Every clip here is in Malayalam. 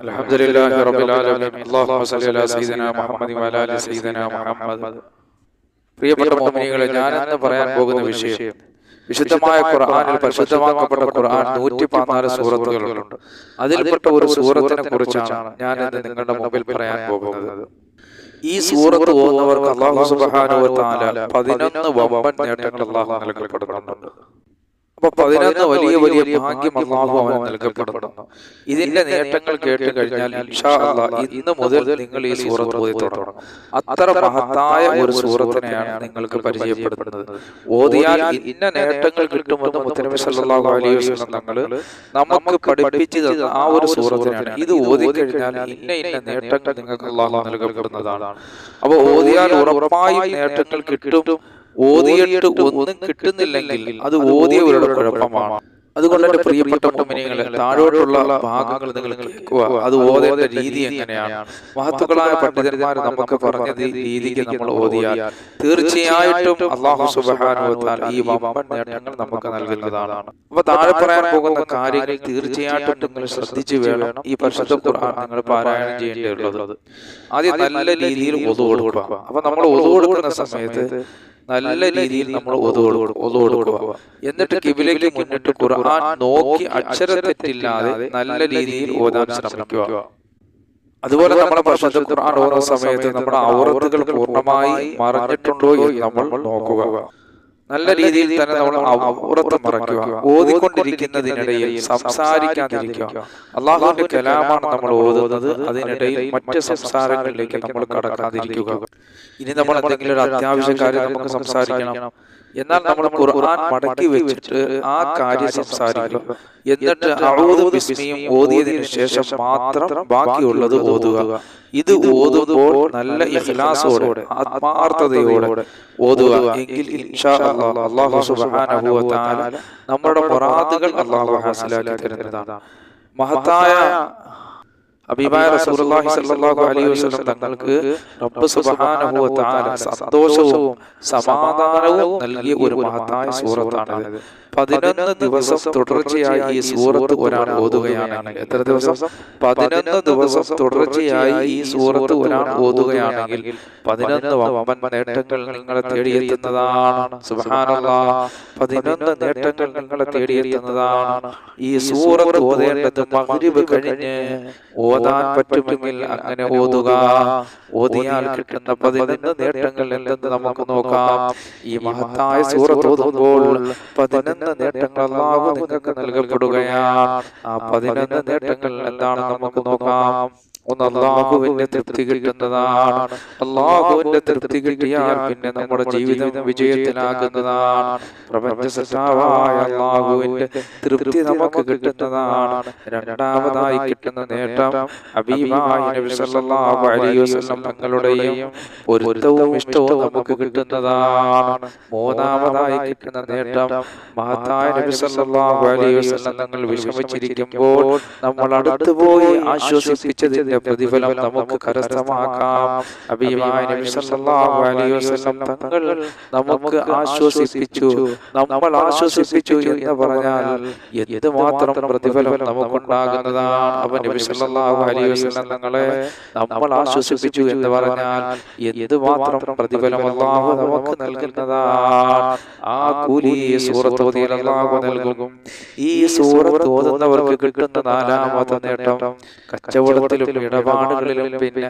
الحمد لله رب العالمين اللهم صل على سيدنا محمد وعلى ال سيدنا محمد പ്രിയപ്പെട്ട മോമിനികളെ ഞാനെന്ന് പറയാൻ പോകുന്ന വിഷയം വിശുദ്ധമായ ഖുർആനിൽ പരിശുദ്ധമാക്കപ്പെട്ട ഖുർആൻ നൂറ്റി പതിനാല് സൂറത്തുകളുണ്ട് അതിൽപ്പെട്ട ഒരു സൂറത്തിനെ കുറിച്ചാണ് ഞാൻ ഇന്ന് നിങ്ങളുടെ മുമ്പിൽ പറയാൻ പോകുന്നത് ഈ സൂറത്ത് പോകുന്നവർക്ക് അള്ളാഹു സുബ്ഹാനഹു വ തആല പതിനൊന്ന് വമ്പൻ നേട്ടങ്ങൾ അള്ളാഹു നൽകപ്പെടുന്നുണ്ട് അപ്പൊ പതിനൊന്ന് വലിയ വലിയ ഭാഗ്യം അള്ളാഹു അവന് നൽകപ്പെടുന്നു. ഇതിന്റെ നേട്ടങ്ങൾ കേട്ട് കഴിഞ്ഞാൽ ഇന്ന് മുതൽ നിങ്ങൾ ഈ സൂറത്ത് ഓതി തുടങ്ങണം. അത്ര മഹത്തായ ഒരു സൂറത്തിനെയാണ് നിങ്ങൾക്ക് പരിചയപ്പെടുത്തുന്നത് ഓതിയാൽ ഇന്ന നേട്ടങ്ങൾ കിട്ടുമെന്ന് മുത്തനബി സല്ലല്ലാഹു അലൈഹി വസല്ലം തങ്ങൾ നമുക്ക് പഠിപ്പിച്ചു തന്ന ആ ഒരു സൂറത്തിനാണ് ഇത് ഓതി കഴിഞ്ഞാൽ ഇന്ന ഇന്ന നേട്ടങ്ങൾ നിങ്ങൾക്ക് അള്ളാഹു നൽകപ്പെടുന്നതാണ്. അപ്പൊ ഓതിയാൽ ഉറപ്പായി നേട്ടങ്ങൾ കിട്ടും. ഓതിയിട്ട് ഒന്നും കിട്ടുന്നില്ലെങ്കിൽ അത് ഓതിയവരുടെ കുഴപ്പമാണ്. അതുകൊണ്ട് എന്റെ പ്രിയപ്പെട്ട മുമ്പിനെ താഴോട്ടുള്ള ഭാഗങ്ങൾ നിങ്ങൾ കേൾക്കുക. അത് ഓതേണ്ട രീതി എങ്ങനെയാണ്? മഹത്തുക്കളായ പണ്ഡിതന്മാർ നമുക്ക് പറഞ്ഞ രീതിക്ക് നമ്മൾ ഓതിയാൽ തീർച്ചയായിട്ടും അള്ളാഹു സുബാനുവത്താൽ ഈ വമ്പൻ നേട്ടങ്ങൾ നമുക്ക് നൽകുന്നതാണ്. അപ്പൊ താഴെ പറയാൻ പോകുന്ന കാര്യങ്ങൾ തീർച്ചയായിട്ടും നിങ്ങൾ ശ്രദ്ധിച്ചു വേണം ഈ പരിശുദ്ധ ഖുർആൻ നിങ്ങൾ പാരായണം ചെയ്യേണ്ടിയുള്ളത് ആദ്യം നല്ല രീതിയിൽ ഒതു കൊടുക്കുക. അപ്പൊ നമ്മൾ ഒതു കൊടുക്കുന്ന സമയത്ത് നല്ല രീതിയിൽ നമ്മൾ ഒതു കൊടുക്കുക എന്നിട്ട് കിബിലേക്ക് മുന്നിട്ട് ഖുർആൻ നോക്കി അക്ഷരത്തെറ്റില്ലാതെ നല്ല രീതിയിൽ ഓതാൻ ശ്രമിക്കുക. അതുപോലെ നമ്മുടെ പ്രശ്നത്തിൽ ഖുർആൻ ഓരോ സമയത്ത് നമ്മുടെ ഔറത്തുകൾ പൂർണമായി മറഞ്ഞിട്ടുണ്ടോ എന്ന് നമ്മൾ നോക്കുക. നല്ല രീതിയിൽ തന്നെ നമ്മൾ ഔറത്ത് മറക്കുക. ഓതിക്കൊണ്ടിരിക്കുന്നതിനിടയിൽ സംസാരിക്കാതിരിക്കുക. അള്ളാഹുവിന്റെ കലാമാണ് നമ്മൾ ഓതുന്നത്. അതിനിടയിൽ മറ്റ് സംസാരങ്ങളിലേക്ക് നമ്മൾ കടക്കാതിരിക്കുക. ഇനി നമ്മൾ എന്തെങ്കിലും ഒരു അത്യാവശ്യം കാര്യം നമുക്ക് സംസാരിക്കണം. എന്നാൽ നമ്മൾ ഖുർആൻ മടക്കി വെച്ചിട്ട് ആ കാര്യം സംസാരിക്കുക എന്നിട്ട് അറുപത് ബിസ്മിയും ഓതിയതിനു ശേഷം മാത്രം ബാക്കിയുള്ളത് ഓതുക. ഇത് ഓതുമ്പോൾ നല്ല ഇഖ്ലാസോടെ ആത്മാർത്ഥതയോടെ ഓതുക. എങ്കിൽ അല്ലാഹു സുബ്ഹാനഹു വ തആല നമ്മുടെ മുറാദുകൾ അള്ളാഹു ഹാസിലാക്കി തരുന്നതാണ്. മഹത്തായ അബീബായ റസൂലുള്ളാഹി സ്വല്ലല്ലാഹു അലൈഹി വസല്ലം തങ്ങൾക്ക് റബ്ബ് സുബ്ഹാനഹു വ തആല സന്തോഷവും സമാധാനവും നൽകിയ ഒരു മഹത്തായ സൂറത്താണിത്. പതിനൊന്ന് ദിവസം തുടർച്ചയായി ഈ സൂറത്ത് ഒരാൾ ഓതുകയാണെങ്കിൽ എത്ര ദിവസം? പതിനൊന്ന് ദിവസം തുടർച്ചയായി ഈ സൂറത്ത് ഒരാൾ ഓതുകയാണെങ്കിൽ പതിനൊന്ന് വമ്പൻ നേട്ടങ്ങൾ നിങ്ങളെ തേടിയെത്തുന്നതാണ്. സുഹാനുള്ള പതിനൊന്ന് നേട്ടങ്ങൾ നിങ്ങളെ തേടിയെത്തുന്നതാണ്. ഈ സൂറത്ത് ഓതേണ്ടത് മഗ്രിബ് കഴിഞ്ഞ് ഓതാൻ പറ്റുമെങ്കിൽ അങ്ങനെ ഓതുക. ഓതിയാൽ കിട്ടുന്ന പതിനൊന്ന് നേട്ടങ്ങൾ എന്തെന്ന് നമുക്ക് നോക്കാം. ഈ മഹത്തായ സൂറത്ത് ഓതുമ്പോൾ പതിനൊന്ന് നേട്ടങ്ങൾ അള്ളാഹു നിങ്ങൾക്ക് നൽകപ്പെടുകയാണ്. ആ പതിനൊന്ന് നേട്ടങ്ങൾ എന്താണ് നമുക്ക് നോക്കാം. ഒന്ന് അള്ളാഹുവിന്റെ തൃപ്തി കിട്ടുന്നതാണ്. അള്ളാഹുവിന്റെ തൃപ്തി കിട്ടിയാൽ പിന്നെ നമ്മുടെ ജീവിതം വിജയത്തിലാകുന്നതാണ്. പ്രപഞ്ച സൃഷ്ടാവായ അള്ളാഹുവിന്റെ തൃപ്തി നമുക്ക് കിട്ടുന്നതാണ്. രണ്ടാമതായി കിട്ടുന്ന നേട്ടം തങ്ങളുടെയും പൊരുത്തവും ഇഷ്ടവും നമുക്ക് കിട്ടുന്നതാണ്. മൂന്നാമതായി കിട്ടുന്ന നേട്ടം മഹത്തായ നബി സല്ലല്ലാഹു അലൈഹി വസല്ലം തങ്ങൾ വിഷമിച്ചിരിക്കുമ്പോൾ നമ്മൾ അടുത്ത് പോയി ആശ്വസിപ്പിച്ചതിന്റെ പ്രതിഫലം നമുക്ക് കരസ്ഥമാക്കാം. തങ്ങൾ നമുക്ക് ആശ്വസിപ്പിച്ചു. നമ്മൾ ആശ്വസിപ്പിച്ചു എന്ന് പറഞ്ഞാൽ എന്തുമാത്രം പ്രതിഫലം നമുക്കുണ്ടാകുന്നതാണ്. അവൻ നബി സല്ലല്ലാഹു അലൈഹി വസല്ലം തങ്ങളെ നമ്മൾ ആശ്വസിപ്പിച്ചു എന്ന് പറഞ്ഞാൽ എന്തുമാത്രം പ്രതിഫലം അല്ലാഹു നമുക്ക് നൽകുന്നതാണ്. ആ കൂലി സൂറത്ത് അല്ലാഹു നൽകും. ഈ സൂറത്ത് ഓതുന്നവർക്ക് കിട്ടുന്ന നാലാമത്തെ നേട്ടം കച്ചവടത്തിലും ഇടപാടുകളിലും പിന്നെ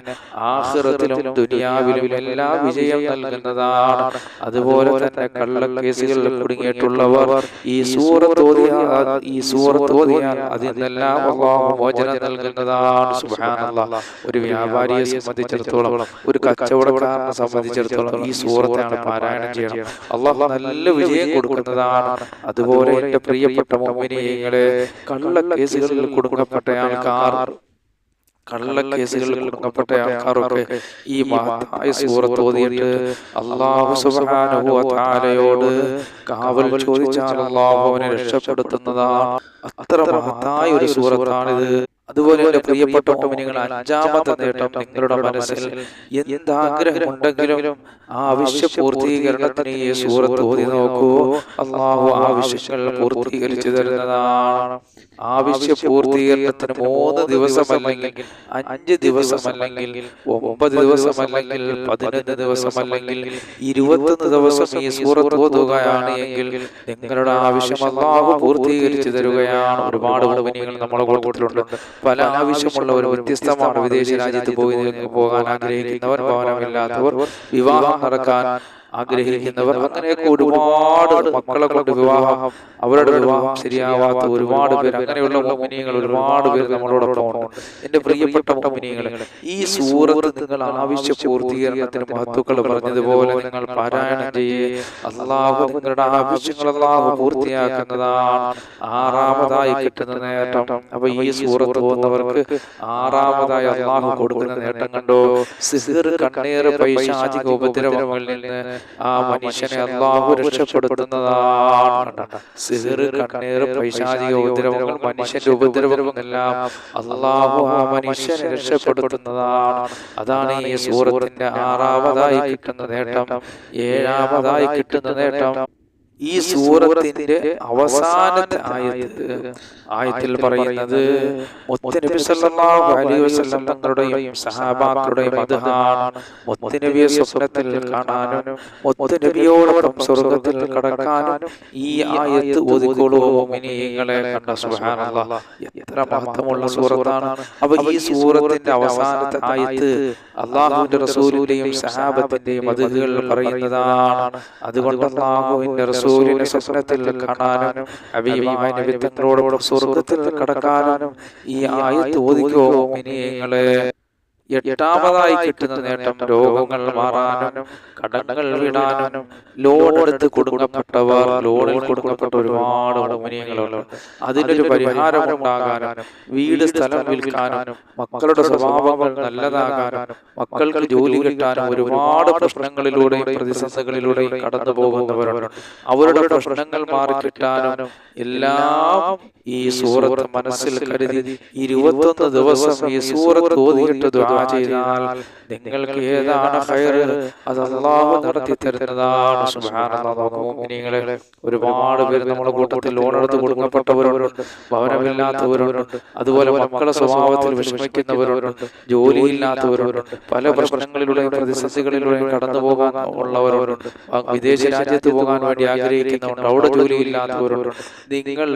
ആഹ്റത്തിലും ദുനിയാവിലും എല്ലാ വിജയം നൽകുന്നതാണ്. അതുപോലെ തന്നെ കള്ളക്കേസുകളിൽ കുടുങ്ങിയിട്ടുള്ളവർ ഈ സൂറത്ത് ഓതിയാൽ ഈ സൂറത്ത് ഓതിയാൽ അതിനെല്ലാം മോചനം നൽകുന്നതാണ്. സുബ്ഹാനല്ലാഹ് ഒരു വ്യാപാരിയെ സംബന്ധിച്ചിടത്തോളം ഒരു കച്ചവടക്കാരനെ സംബന്ധിച്ചിടത്തോളം ഈ സൂറത്താണ് പാരായണം ചെയ്യണം. അള്ളാഹു നല്ല വിജയം കൊടുക്കുന്നതാണ്. അതുപോലെ എന്റെ പ്രിയപ്പെട്ട മോമിനിയങ്ങളെ കള്ളക്കേസുകളിൽ കുടുങ്ങപ്പെട്ട ആൾക്കാർ കള്ളക്കേസുകളിൽ കുടുങ്ങപ്പെട്ട ആൾക്കാരൊക്കെ ഈ മഹത്തായ സൂറത്ത് ഓതിയിട്ട് അള്ളാഹു സുബ്ഹാനഹു വ തആലയോട് കാവൽ ചോദിച്ചാൽ അള്ളാഹു അവനെ രക്ഷപ്പെടുത്തുന്നതാണ്. അത്ര മഹത്തായ ഒരു സൂറത്താണിത്. അതുപോലെ എന്റെ പ്രിയപ്പെട്ട ഓമിനികൾ അഞ്ചാമത്തെ നേട്ടം നിങ്ങളുടെ മനസ്സിൽ എന്താഗ്രഹമുണ്ടെങ്കിലും ആ ആവശ്യ പൂർത്തീകരണത്തിന് ഈ സൂറത്ത് ഓതി നോക്കൂ അള്ളാഹു ആവശ്യങ്ങൾ പൂർത്തീകരിച്ചു തരുന്നതാണ്. ആവശ്യ പൂർത്തീകരണത്തിന് മൂന്ന് ദിവസം അല്ലെങ്കിൽ അഞ്ച് ദിവസം അല്ലെങ്കിൽ ഒമ്പത് ദിവസം ദിവസമല്ലെങ്കിൽ പതിനൊന്ന് ദിവസമല്ലെങ്കിൽ ഇരുപത്തൊന്ന് ദിവസം ഈ സൂറത്ത് ഓതുകയാണ് എങ്കിൽ നിങ്ങളുടെ ആവശ്യം അള്ളാഹു പൂർത്തീകരിച്ചു തരുകയാണ്. ഒരുപാട് ഓമിനികൾ നമ്മളെ കൂട്ടത്തിലുണ്ട്. പല ആവശ്യമുള്ളവർ വ്യത്യസ്തമാണ് വിദേശ രാജ്യത്ത് പോയി പോകാൻ ആഗ്രഹിക്കുന്നവർ ഭവനമില്ലാത്തവർ വിവാഹം നടക്കാൻ ആഗ്രഹിക്കുന്നവർ അങ്ങനെയൊക്കെ ഒരുപാട് മക്കളെ കൊണ്ട് വിവാഹം അവരുടെ വിവാഹം ശരിയാവാത്ത ഒരുപാട് പേര് അങ്ങനെയുള്ള മോമിനിയങ്ങൾ ഒരുപാട് പേര് നമ്മളോടൊപ്പം ഉണ്ട്. എന്റെ പ്രിയപ്പെട്ട മോമിനിയങ്ങൾ ഈ സൂറത്ത് നിങ്ങൾ ആവശ്യ പൂർത്തീകരണത്തിന് മഹത്വക്കൾ പറഞ്ഞതുപോലെ നിങ്ങൾ പാരായണം ചെയ്യേ അള്ളാഹു നിങ്ങളുടെ ആവശ്യങ്ങൾ അള്ളാഹു പൂർത്തിയാക്കുന്നതാണ്. ആറാമതായി കിട്ടുന്ന നേട്ടം. അപ്പൊ ഈ സൂറത്ത് പോകുന്നവർക്ക് ആറാമതായി അള്ളാഹു കൊടുക്കുന്ന നേട്ടം കണ്ടോ? സിഹിർ കണ്ണീർ പൈശാചിക ഉപദ്രവങ്ങളിൽ നിന്ന് ആ മനുഷ്യനെ അള്ളാഹു രക്ഷപ്പെടുത്തുന്നതാണ്. സിഹിർ കണ്ണീർ പൈശാചിക ഉപദ്രവങ്ങൾ മനുഷ്യന്റെ ഉപദ്രവങ്ങളെല്ലാം അള്ളാഹു ആ മനുഷ്യനെ രക്ഷപ്പെടുത്തുന്നതാണ്. അതാണ് ഈ സൂറത്തിന്റെ ആറാമതായി കിട്ടുന്ന നേട്ടം. ഏഴാമതായി കിട്ടുന്ന നേട്ടം. ഈ സൂറത്തിന്റെ അവസാനത്തെ ആയത്ത് ആയത്തിൽ പറയുന്നത് മുത്തനബി സല്ലല്ലാഹു അലൈഹി വസല്ലം തങ്ങളുടെയും സഹാബാക്കളുടെയും മദ്ഹാണ് മുത്തനബിയെ സ്വപ്നത്തിൽ കാണാനും മുത്തനബിയോടൊപ്പം സ്വർഗത്തിൽ കടക്കാനും ഈ ആയത്ത് ഒതുക്കോളൂ മുഅ്മിനീങ്ങളെ കണ്ട സുബ്ഹാനല്ലാഹ്. എത്ര മഹത്വമുള്ള സൂറത്താണ്. അപ്പൊ ഈ സൂറത്തിന്റെ അവസാനത്തെ ആയത്ത് അള്ളാഹുവിന്റെ റസൂലിന്റെയും സഹാബത്തിന്റെയും മദ്ഹുകൾ പറയുന്നതാണ്. അതുകൊണ്ട് അള്ളാഹുവിന്റെ റസൂലിനെ സ്വപ്നത്തിൽ കാണാനും അബീബായ നബി തങ്ങളോടൊപ്പം സ്വർഗത്തിൽ കടക്കാനും ഈ ആയത്ത് ഓദിക്കോ മുഅ്മിനീങ്ങളെ എട്ടാമതായി കിട്ടുന്ന നേട്ടം രോഗങ്ങൾ മാറാനും കടങ്ങൾ വിടാനും ലോൺ എടുത്ത് കൊടുക്കപ്പെട്ടവർ ലോണിൽ കൊടുക്കപ്പെട്ട ഒരുപാട് ഉടമനീയങ്ങളുണ്ട് അതിനൊരു പരിഹാരം ഉണ്ടാകാനും വീട് സ്ഥലം വിൽക്കാനും മക്കളുടെ സ്വഭാവങ്ങൾ നല്ലതാകാനും മക്കൾക്ക് ജോലി കിട്ടാനും ഒരുപാട് പ്രശ്നങ്ങളിലൂടെയും പ്രതിസന്ധികളിലൂടെയും കടന്നു പോകുന്നവരുണ്ട്. അവരുടെ പ്രശ്നങ്ങൾ മാറി കിട്ടാനും എല്ലാം ഈ സൂറത്ത് മനസ്സിൽ കരുതി ഇരുപത്തൊന്ന് ദിവസം ഈ സൂറത്ത് ഓതിയിട്ട് ചെയ്താൽ നിങ്ങൾക്ക് ഏതാണ് അത് അള്ളാഹു നടത്തി തരുന്നതാണ് മുഅ്മിനീങ്ങളെ ഒരുപാട് പേര് നമ്മുടെ കൂട്ടത്തിൽ ലോൺ എടുത്ത് കൊടുക്കപ്പെട്ടവരുണ്ട് ഭവനമില്ലാത്തവരുണ്ട് അതുപോലെ മക്കളുടെ സ്വഭാവത്തിൽ വിഷമിക്കുന്നവരുണ്ട് ജോലിയില്ലാത്തവരുണ്ട് പല പ്രശ്നങ്ങളിലൂടെയും പ്രതിസന്ധികളിലൂടെയും കടന്നു പോകാൻ ഉള്ളവരവരുണ്ട് വിദേശ രാജ്യത്ത് പോകാൻ വേണ്ടി ആഗ്രഹിക്കുന്നവരുണ്ട് അവിടെ ജോലിയില്ലാത്തവരുണ്ട് നിങ്ങൾ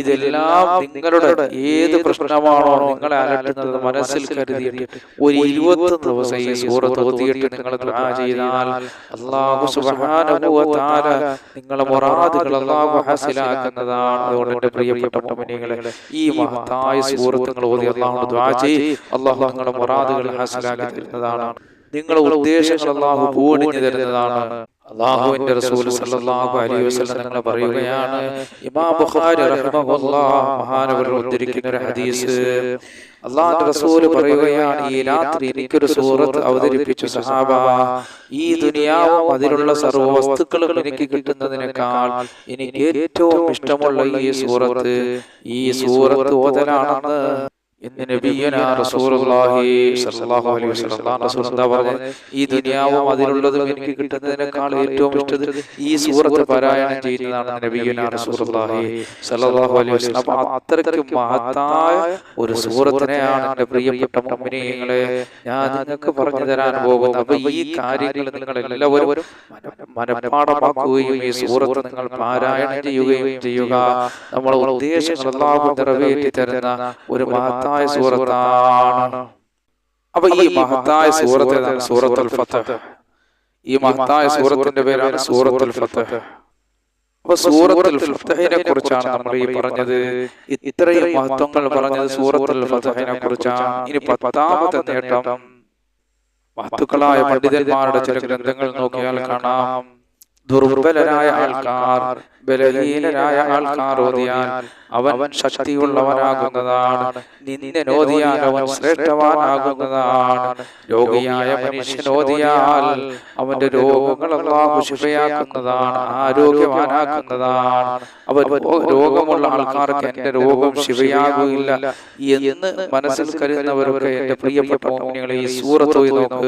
ഇതെല്ലാം നിങ്ങളുടെ ഏത് പ്രശ്നമാണോ നിങ്ങളെ അലട്ടുന്നത് മനസ്സിൽ കരുതിയിട്ട് ഒരു ഇരുപത്തി ദിവസം ഈ സൂറത്ത് ഓതിയിട്ട് നിങ്ങൾ ചെയ്താൽ വ തആല നിങ്ങളെ മുറാദുകൾ അല്ലാഹു ഹാസിലാക്കുന്നതാണ് അതുകൊണ്ട് എന്റെ പ്രിയപ്പെട്ട മുഅ്മിനീങ്ങളെ ഈ മഹത്തായ സൂറത്ത് നിങ്ങൾ ഓതി അള്ളാഹു ദുആ ചെയ്യ് അല്ലാഹു നിങ്ങളെ മുറാദുകൾ ഹാസിലാക്കി തരുന്നതാണ്. നിങ്ങളുടെ ഉദ്ദേശങ്ങൾ അല്ലാഹു പൂണിഞ്ഞു തരുന്നതാണ്. അള്ളാഹുവിന്റെ റസൂൽ സല്ലല്ലാഹു അലൈഹി വസല്ലം തങ്ങൾ പറയുകയാണ് ഇമാം ബുഖാരി റഹിമഹുല്ലാഹ് മഹാനവർ ഉദ്ധരിക്കുന്ന ഒരു ഹദീസ് അള്ളാഹുവിന്റെ റസൂൽ പറയുകയാണ് ഈ രാത്രി എനിക്കൊരു സൂറത്ത് അവതരിപ്പിച്ചു സഹാബ. ഈ ദുനിയാവും അതിലുള്ള സർവ വസ്തുക്കളും എനിക്ക് കിട്ടുന്നതിനേക്കാൾ എനിക്ക് ഏറ്റവും ഇഷ്ടമുള്ള ഈ സൂറത്ത് ഈ സൂറത്ത് ഓതലാണെന്ന് നബിയന റസൂലുള്ളാഹി സ്വല്ലല്ലാഹു അലൈഹി വസല്ലം. ഈ ദുനിയാവും അതിലുള്ളതും എനിക്ക് കിട്ടുന്നതിനേക്കാൾ ഏറ്റവും ഇഷ്ടത് ഈ സൂറത്ത് പാരായണം ചെയ്യുന്നതാണ് നബിയന റസൂലുള്ളാഹി സ്വല്ലല്ലാഹു അലൈഹി വസല്ലം. അത്രയ്ക്ക് മഹത്തായ ഒരു സൂറത്തിനെയാണ് എന്റെ പ്രിയപ്പെട്ട മുഅ്മിനീങ്ങളെ ഞാൻ നിങ്ങൾക്ക് പറഞ്ഞു തരാൻ പോകുന്നത്. അപ്പോൾ ഈ കാര്യങ്ങൾ നിങ്ങൾ എല്ലാവരും ഈ സൂറത്ത് നിങ്ങൾ പാരായണം ചെയ്യുകയും ചെയ്യുക. നമ്മൾ ഉദ്ദേശങ്ങൾ നിറവേറ്റി തരുന്ന ഒരു മഹത്തായ മഹത്തായ സൂറത്താണ്. അപ്പൊ ഈ മഹത്തായ സൂറത്ത് സൂറത്തുൽ ഫത്ത്. ഈ മഹത്തായ സൂറത്തിന്റെ പേരാണ് സൂറത്തുൽ ഫത്ത്. അപ്പൊ സൂറത്തുൽ ഫത്തഹിനെ കുറിച്ചാണ് നമ്മൾ ഈ പറഞ്ഞത്. ഇത്രയും മഹത്വങ്ങൾ പറഞ്ഞത് സൂറത്തുൽ ഫത്തഹിനെ കുറിച്ചാണ്. ഇനി പത്താമത്തെ നേട്ടം മഹത്തുക്കളായ പണ്ഡിതന്മാരുടെ ചില ഗ്രന്ഥങ്ങൾ നോക്കിയാൽ കാണാം. ദുർബലരായ ആൾക്കാർ ബലഹീനരായ ആൾക്കാർ ഓതിയാൽ അവൻ ശക്തിയുള്ളവനാകുന്നതാണ്. നിന്നെ നോദിയാൽ അവൻ ശ്രേഷ്ഠവാനാകുന്നതാണ്. രോഗിയായ മനുഷ്യൻ ഓതിയാൽ അവന്റെ രോഗങ്ങളെല്ലാം ശിവയാക്കുന്നതാണ് ആരോഗ്യവാനാക്കുന്നതാണ്. അവൻ രോഗമുള്ള ആൾക്കാർക്ക് എന്റെ രോഗം ശിവയാകുകയില്ല എന്ന് മനസ്സിൽ കരുതുന്നവരൊക്കെ എന്റെ പ്രിയപ്പെട്ട മോമിനികളെ ഈ സൂറത്ത് നോക്ക്.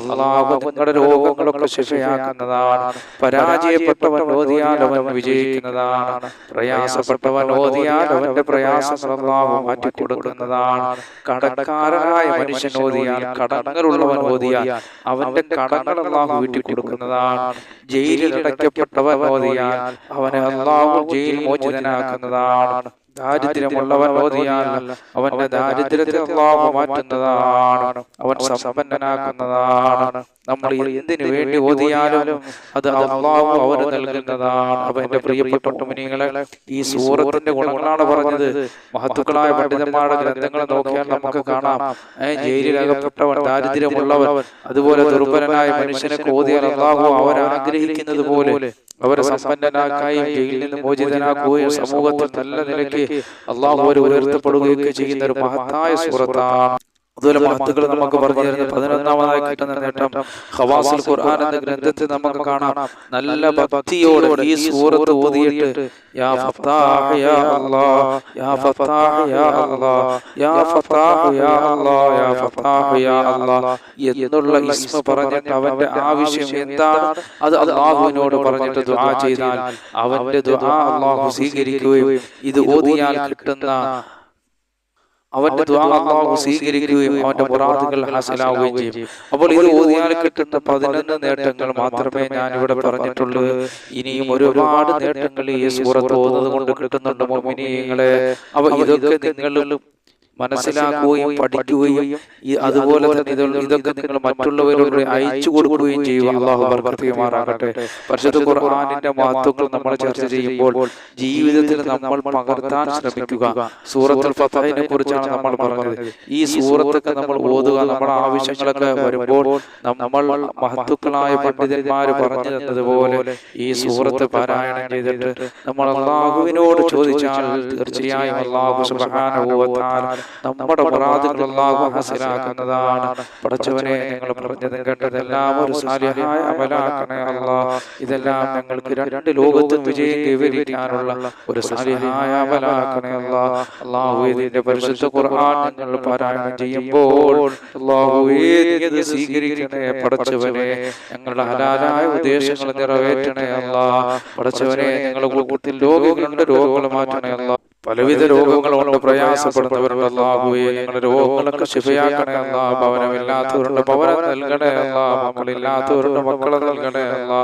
അള്ളാഹു നിങ്ങളുടെ രോഗങ്ങളൊക്കെ ശിവയാക്കുന്നതാണ്. പരാജയപ്പെട്ടവൻ ഓതിയാൽ അവൻ വിജയിക്കുന്നതാണ് പ്രയാസപ്പെട്ടവൻ ഓതിയാൽ അവന്റെ പ്രയാസങ്ങളെല്ലാം അള്ളാഹു മാറ്റിക്കൊടുക്കുന്നതാണ്. കടക്കാരനായ മനുഷ്യൻ ഓതിയാൽ കടങ്ങളുള്ളവൻ ഓതിയാൽ അവന്റെ കടങ്ങളെല്ലാം വീട്ടിക്കൊടുക്കുന്നതാണ്. ജയിലിൽ അടയ്ക്കപ്പെട്ടവൻ ഓതിയാൽ അവനെ അള്ളാഹു ജയിൽ മോചിതനാക്കുന്നതാണ്. ദാരിദ്ര്യമുള്ളവൻ ഓതിയാൽ അവന്റെ ദാരിദ്ര്യത്തെ അള്ളാഹു മാറ്റുന്നതാണ്. അവൻ സമ്പന്നനാക്കുന്നതാണ്. നമ്മൾ എന്തിനു വേണ്ടി ഓതിയാലും അത് അള്ളാഹു അവന് നൽകുന്നതാണ്. അവന്റെ പ്രിയപ്പെട്ട മുനികളെ ഈ സൂറത്തിന്റെ ഗുണങ്ങളാണ് പറഞ്ഞത്. മഹത്തുക്കളായ പണ്ഡിതന്മാരുടെ ഗ്രന്ഥങ്ങൾ നോക്കിയാൽ നമുക്ക് കാണാം. ജയിലിലകപ്പെട്ടവൻ ദാരിദ്ര്യമുള്ളവൻ അതുപോലെ ദുർബലനായ മനുഷ്യനെ ഓതിയാൽ അള്ളാഹു അവൻ ആഗ്രഹിക്കുന്നത് പോലെ അവരെ സമ്പന്നനാക്കായി ജയിലിൽ നിന്ന് മോചിതനാക്കുകയും സമൂഹത്തിൽ നല്ല നിലയ്ക്ക് അള്ളാഹു അവർ ഉയർത്തപ്പെടുകയൊക്കെ ചെയ്യുന്ന ഒരു മഹത്തായ സുഹൃത്താണ്. അതുപോലെ മഹത്തുക്കൾ നമുക്ക് പറഞ്ഞു തരുന്നത് പതിനൊന്നാമതായി കിട്ടുന്ന നേട്ടം ഹവാസുൽ ഖുർആൻ എന്ന ഗ്രന്ഥത്തിൽ നമുക്ക് കാണാം. നല്ല ഭക്തിയോടെ ഈ സൂറത്ത് ഓതിയിട്ട് യാ ഫത്താഹ് യാ അല്ലാഹ് യാ ഫത്താഹ് യാ അല്ലാഹ് യാ ഫത്താഹ് യാ അല്ലാഹ് യാ ഫത്താഹ് യാ അല്ലാഹ് എന്നുള്ള ഇസ്മ പറഞ്ഞിട്ട് അവന്റെ ആവശ്യം എന്താണ്? അത് അല്ലാഹുവിനോട് പറഞ്ഞിട്ട് ദുആ ചെയ്താൽ അവന്റെ ദുആ അല്ലാഹു സ്വീകരിക്കുകയും ഇത് ഓതിയാൽ കിട്ടുന്ന അവന്റെ അള്ളാഹു സ്വീകരിക്കുകയും അവന്റെ മുറാദുകൾ ഹാസിലാവുകയും ചെയ്യും. അപ്പോൾ ഇത് ഓതിയാൽ കിട്ടുന്ന പതിനൊന്ന് നേട്ടങ്ങൾ മാത്രമേ ഞാൻ ഇവിടെ പറഞ്ഞിട്ടുള്ളൂ. ഇനിയും ഒരുപാട് നേട്ടങ്ങൾ ഈ സൂറത്ത് ഓതുന്നത് കൊണ്ട് കിട്ടുന്നുണ്ട് മോമിനിയങ്ങളെ അവ ഇതൊക്കെ നിങ്ങളും മനസ്സിലാക്കുകയും പഠിക്കുകയും അതുപോലെ തന്നെ ഇതൊക്കെ നിങ്ങൾ മറ്റുള്ളവരോട് അയച്ചു കൊടുക്കുകയും ചെയ്യുക. അള്ളാഹു പ്രവർത്തിക്കുമാറാകട്ടെ പരിശുദ്ധ ഖുർആാനിന്റെ മഹത്വങ്ങൾ നമ്മൾ ചർച്ച ചെയ്യുമ്പോൾ ജീവിതത്തിൽ നമ്മൾ പകർത്താൻ ശ്രമിക്കുക. സൂറത്തുൽ ഫത്തഹിനെ കുറിച്ചാണ് നമ്മൾ പറഞ്ഞത്. ഈ സൂറത്തൊക്കെ നമ്മൾ ഓതുക നമ്മുടെ ആവശ്യങ്ങളൊക്കെ വരുമ്പോൾ നമ്മൾ മഹത്തുക്കളായ പണ്ഡിതന്മാർ പറഞ്ഞു തന്നതുപോലെ ഈ സൂറത്ത് പാരായണം ചെയ്തിട്ട് നമ്മൾ അള്ളാഹുവിനോട് ചോദിച്ചാൽ തീർച്ചയായും അള്ളാഹു സുബാനുഭവത്താൽ നമ്മുടെ മുറാദുകൾ അള്ളാഹു പഠിച്ചവനെ ഞങ്ങൾ പറഞ്ഞതും കേട്ടതെല്ലാം ഒരു സാലിഹായ അമലാക്കണേ ഇതെല്ലാം ഞങ്ങൾക്ക് രണ്ട് ലോകത്തും വിജയം ഒരു സാലിഹായ അമലാക്കണേ അള്ളാഹുദിന്റെ പരിശുദ്ധ ഖുർആൻ ഞങ്ങൾ പാരായണം ചെയ്യുമ്പോൾ സ്വീകരിക്കണേ പഠിച്ചവനെ ഞങ്ങളുടെ ഹലാലായ ഉദ്ദേശങ്ങൾ നിറവേറ്റണേ അല്ല പഠിച്ചവനെ ഞങ്ങളുടെ കൂട്ടത്തിൽ രോഗികളുണ്ട് രോഗങ്ങൾ മാറ്റണേ അള്ളാഹ് പലവിധ രോഗങ്ങളുണ്ട് പ്രയാസപ്പെടുന്നവരുണ്ട് അല്ലാഹുവേ ഞങ്ങളുടെ രോഗങ്ങളൊക്കെ ശിഫയാക്കണേ അല്ലാ ഭവനമില്ലാത്തവരുണ്ട് ഭവനം നൽകണേ അല്ലാ മക്കളില്ലാത്തവരുണ്ട് മക്കളെ നൽകണേ അല്ലാ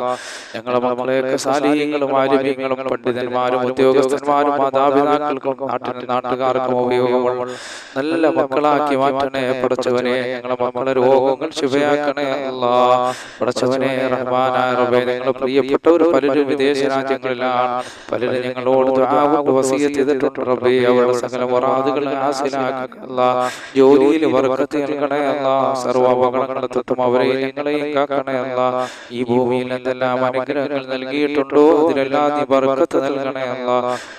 ഞങ്ങളെ മക്കളെയൊക്കെ സാലീയങ്ങളും ആലിമ്യങ്ങളും പണ്ഡിതന്മാരും ഉദ്യോഗസ്ഥന്മാരും മാതാപിതാക്കൾക്കും നാട്ടിന് നാട്ടുകാർക്കും ഉപയോഗമുള്ള നല്ല മക്കളാക്കി മാറ്റണേ പഠിച്ചവനെ. ഞങ്ങളെ മക്കളെ രോഗങ്ങൾ ശിവയാക്കണേ അല്ലാ പഠിച്ചവനെ റഹ്മാനായ റബ്ബേ. ഞങ്ങൾ പ്രിയപ്പെട്ടവർ പലരും വിദേശ രാജ്യങ്ങളിലാണ്. പലരും ഞങ്ങളോട് വസീയത്ത് ചെയ്തിട്ടുണ്ട് റബ്ബേ അവരുടെ സകല ജോലിയിൽ വർക്കത്ത് നൽകണേ അല്ല തത്വം അവരെ ഞങ്ങളെയും കാക്കണേ അല്ല. ഈ ഭൂമിയിൽ എന്തെല്ലാം അനുഗ്രഹങ്ങൾ നൽകിയിട്ടുണ്ടോ അതിലെല്ലാം നീ വർക്കത്ത് നൽകണേ അല്ല.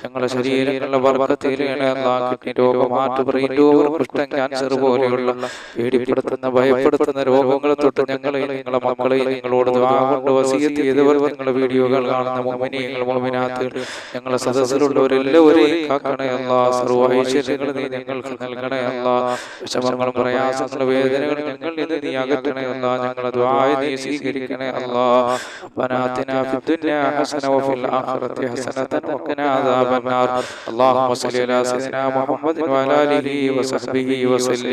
ഞങ്ങളുടെ ശരീരങ്ങളിലെ വർക്കത്ത് ഇല്ലണേ അല്ല. കിഡ്നി രോഗം ഹാർട്ട് ബ്രെയിൻ രോഗം കുഷ്ഠം ക്യാൻസർ പോലെയുള്ള പേടിപ്പെടുത്തുന്ന ഭയപ്പെടുത്തുന്ന രോഗങ്ങളെ തൊട്ട് ഞങ്ങളെയും നിങ്ങളുടെ മക്കളെയും നിങ്ങളോട് കൊണ്ട് വസീയത്ത് ചെയ്തവർ നിങ്ങളുടെ വീഡിയോകൾ കാണുന്ന മോമിനിയങ്ങൾ മോമിനാത്തുകൾ ഞങ്ങളെ സദസ്സിലുള്ളവരെല്ലാവരെയും കാക്കണേ അല്ല സർവ്വ ഐശ്വര്യങ്ങൾ നീ ഞങ്ങൾക്ക് നൽകണേ അല്ല വിഷമങ്ങളും പ്രയാസങ്ങളും വേദനകൾ ഞങ്ങൾ ഇത് നീ അകറ്റണേ അല്ല ഞങ്ങളെ ദ്വായ നീ സ്വീകരിക്കണേ അല്ല ربنا في الدنيا حسنة وفي الآخرة حسنة وقنا عذاب النار اللهم صل على سيدنا محمد وعلى آله وصحبه وسلم